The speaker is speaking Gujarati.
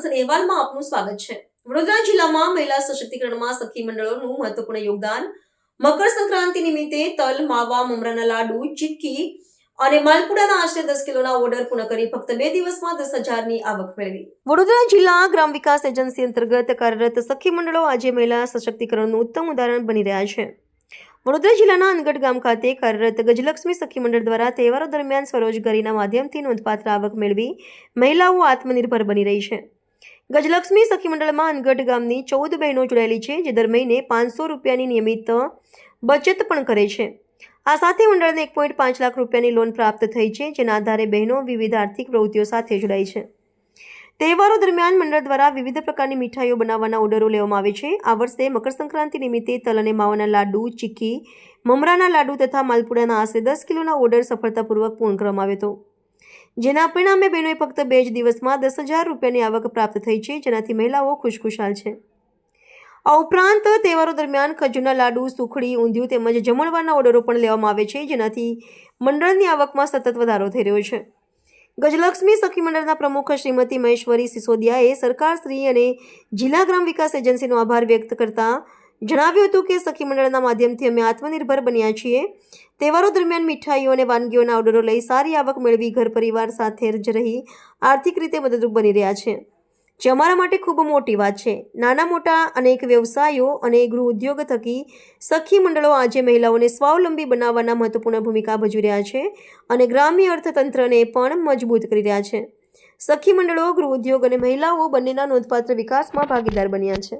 અહેવાલમાં આપનું સ્વાગત છે. વડોદરા જિલ્લામાં મહિલા સશક્તિકરણમાં સખી મંડળોનું મહત્વપૂર્ણ યોગદાન. મકર સંક્રાંતિ નિમિત્તે તલ, માવા, મમરાના લાડુ, ચીક્કી અને માલપુડાના આશરે દસ કિલોના ઓર્ડર પૂર્ણ કરી ફક્ત બે દિવસમાં દસ હજારની આવક મેળવી. વડોદરા જિલ્લા ગ્રામ વિકાસ એજન્સી અંતર્ગત કાર્યરત સખી મંડળો આજે મહિલા સશક્તિકરણનું ઉત્તમ ઉદાહરણ બની રહ્યા છે. વડોદરા જિલ્લાના અનગઢ ગામ ખાતે કાર્યરત ગજલક્ષ્મી સખી મંડળ દ્વારા તહેવારો દરમિયાન સ્વરોજગારીના માધ્યમથી નોંધપાત્ર આવક મેળવી મહિલાઓ આત્મનિર્ભર બની રહી છે. ગજલક્ષ્મી સખી મંડળમાં અનગઢ ગામની ચૌદ બહેનો જોડાયેલી છે, જે દર મહિને પાંચસો રૂપિયાની નિયમિત બચત પણ કરે છે. આ સાથે મંડળને એક પોઈન્ટ પાંચ લાખ રૂપિયાની લોન પ્રાપ્ત થઈ છે, જેના આધારે બહેનો વિવિધ આર્થિક પ્રવૃત્તિઓ સાથે જોડાઈ છે. તહેવારો દરમિયાન મંડળ દ્વારા વિવિધ પ્રકારની મીઠાઈઓ બનાવવાના ઓર્ડરો લેવામાં આવે છે. આ વર્ષે મકરસંક્રાંતિ નિમિત્તે તલ અને માવાના લાડુ, ચીકી, મમરાના લાડુ તથા માલપુડાના આશરે દસ કિલોના ઓર્ડર સફળતાપૂર્વક પૂર્ણ કરવામાં આવ્યો હતો. જેના પરિણામે બહેનોએ ફક્ત બે જ દિવસમાં દસ હજાર રૂપિયાની આવક પ્રાપ્ત થઈ છે, જેનાથી મહિલાઓ ખુશખુશાલ છે. આ ઉપરાંત તહેવારો દરમિયાન ખજૂરના લાડુ, સુખડી, ઊંધિયું તેમજ જમણવારના ઓર્ડરો પણ લેવામાં આવે છે, જેનાથી મંડળની આવકમાં સતત વધારો થઈ રહ્યો છે. ગજલક્ષ્મી સખી મંડળના પ્રમુખ શ્રીમતી મહેશ્વરી સિસોદિયાએ સરકારશ્રી અને જિલ્લા ગ્રામ વિકાસ એજન્સીનો આભાર વ્યક્ત કરતા જણાવ્યું હતું કે સખી મંડળના માધ્યમથી અમે આત્મનિર્ભર બન્યા છીએ. તહેવારો દરમિયાન મીઠાઈઓ અને વાનગીઓના ઓર્ડરો લઈ સારી આવક મેળવી ઘર પરિવાર સાથે જ રહી આર્થિક રીતે મદદરૂપ બની રહ્યા છે. જે અમારા માટે ખૂબ મોટી વાત છે. નાના, મોટા અનેક વ્યવસાયો અને ગૃહ ઉદ્યોગ થકી સખી મંડળો આજે મહિલાઓને સ્વાવલંબી બનાવવાના મહત્વપૂર્ણ ભૂમિકા ભજવી રહ્યા છે અને ગ્રામ્ય અર્થતંત્રને પણ મજબૂત કરી રહ્યા છે. સખી મંડળો, ગૃહ ઉદ્યોગ અને મહિલાઓ બંનેના નોંધપાત્ર વિકાસમાં ભાગીદાર બન્યા છે.